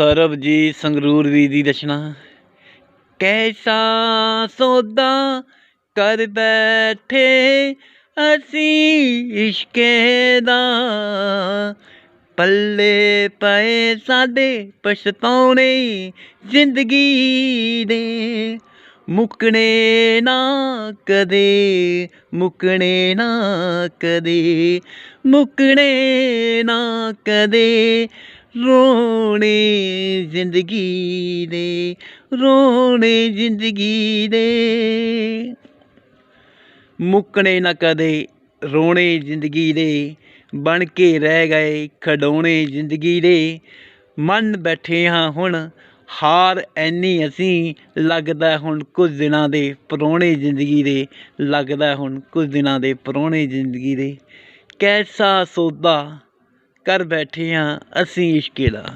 ਸਰਬਜੀਤ ਸੰਗਰੂਰ ਵੀ ਦੀ ਰਚਨਾ ਕੈਸਾ ਸੌਦਾ ਕਰ ਬੈਠੇ ਅਸੀਂ ਇਸ਼ਕੇ ਦਾ। ਪੱਲੇ ਪਏ ਸਾਡੇ ਪਛਤਾਉਣੇ ਜ਼ਿੰਦਗੀ ਦੇ ਮੁੱਕਣੇ ਨਾ ਕਦੇ, ਮੁੱਕਣੇ ਨਾ ਕਦੇ, ਮੁੱਕਣੇ ਨਾ ਕਦੇ। ਰੋਣੇ ਜ਼ਿੰਦਗੀ ਦੇ, ਰੋਣੇ ਜ਼ਿੰਦਗੀ ਦੇ। ਮੁੱਕਣੇ ਨਾ ਕਦੇ ਰੋਣੇ ਜ਼ਿੰਦਗੀ ਦੇ, ਬਣ ਕੇ ਰਹਿ ਗਏ ਖਡੋਣੇ ਜ਼ਿੰਦਗੀ ਦੇ। ਮੰਨ ਬੈਠੇ ਹਾਂ ਹੁਣ, ਹਾਰ ਐਨੀ ਅਸੀਂ, ਲੱਗਦਾ ਹੁਣ ਕੁਝ ਦਿਨਾਂ ਦੇ ਪਰੋਣੇ ਜ਼ਿੰਦਗੀ ਦੇ, ਲੱਗਦਾ ਹੁਣ ਕੁਝ ਦਿਨਾਂ ਦੇ ਪਰੋਣੇ ਜ਼ਿੰਦਗੀ ਦੇ। ਕੈਸਾ ਸੌਦਾ ਕਰ ਬੈਠੇ ਹਾਂ ਅਸੀਂ ਇਸ਼ਕੇ ਦਾ।